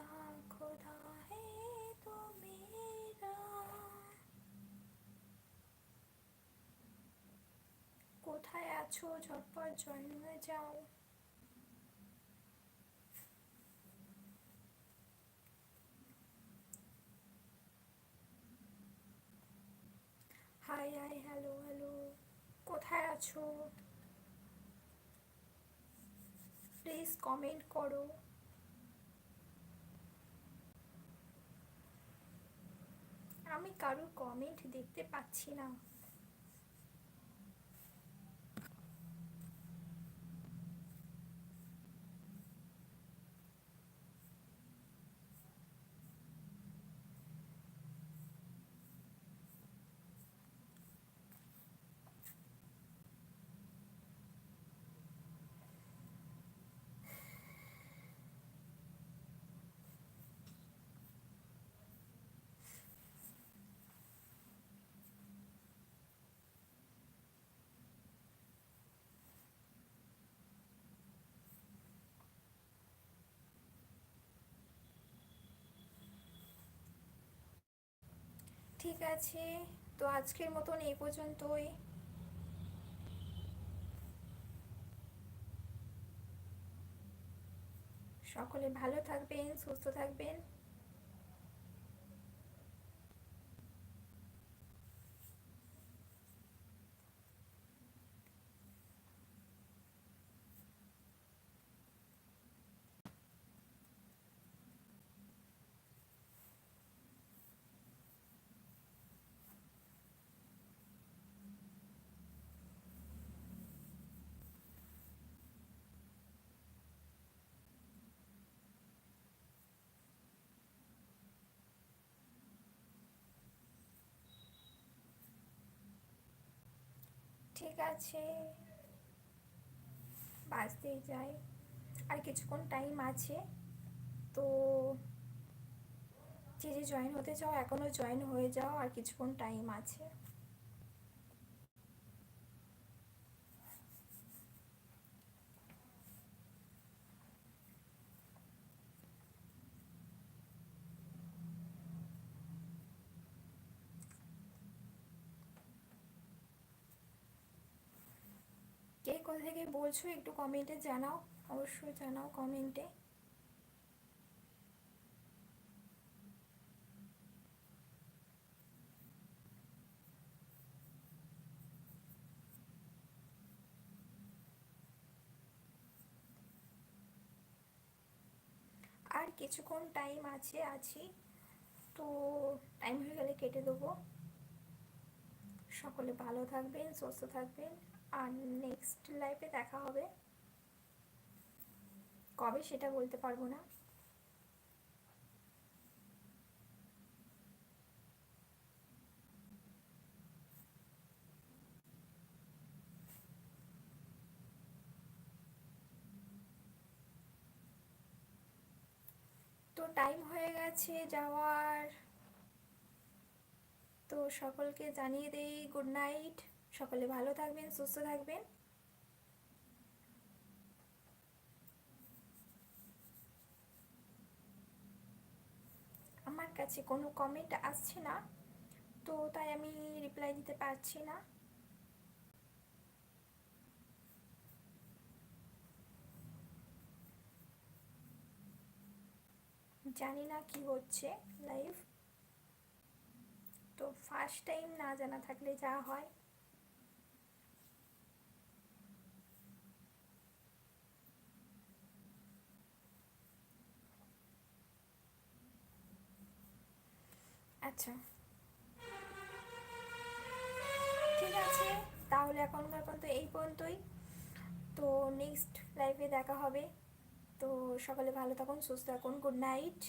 खुदा खुदा है तो मेरा কোথায় আছো ঝটপট জয়েন হয়ে যাও হাই হাই হ্যালো হ্যালো কোথায় আছো প্লিজ কমেন্ট করো আমি কারোর কমেন্ট দেখতে পাচ্ছি না। ঠিক আছে। তো আজকের মতন এই পর্যন্তই। সকলে ভালো থাকবেন সুস্থ থাকবেন। ঠিক আছে। বাঁচতেই যাই আর কিছুক্ষণ টাইম আছে। তো যে যে জয়েন হতে চাও এখনও জয়েন হয়ে যাও, আর কিছুক্ষণ টাইম আছে। কে কোথা থেকে বলছো একটু কমেন্টে জানাও, অবশ্যই জানাও কমেন্টে আর কিছুক্ষণ টাইম আছে, আছি, তো টাইম হয়ে গেলে কেটে দেবো। সকলে ভালো থাকবেন, সুস্থ থাকবেন। আর নেক্সট লাইফে দেখা হবে। কবে সেটা বলতে পারব না। তো টাইম হয়ে গেছে যাওয়ার। তো সকলকে জানিয়ে দেই গুড নাইট সকলে ভালো থাকবেন, সুস্থ থাকবেন। আমার কাছে কোনো কমেন্ট আসছে না, তো তাই আমি রিপ্লাই দিতে পারছি না। জানি না কি হচ্ছে লাইভ তো ফার্স্ট টাইম না জানা থাকলে যা হয়। আচ্ছা। ঠিক আছে, তাহলে এখনকার পর্যন্ত এই পর্যন্তই। তো নেক্সট লাইফে দেখা হবে। তো সকালে ভালো থাকুন, সুস্থ থাকুন গুড নাইট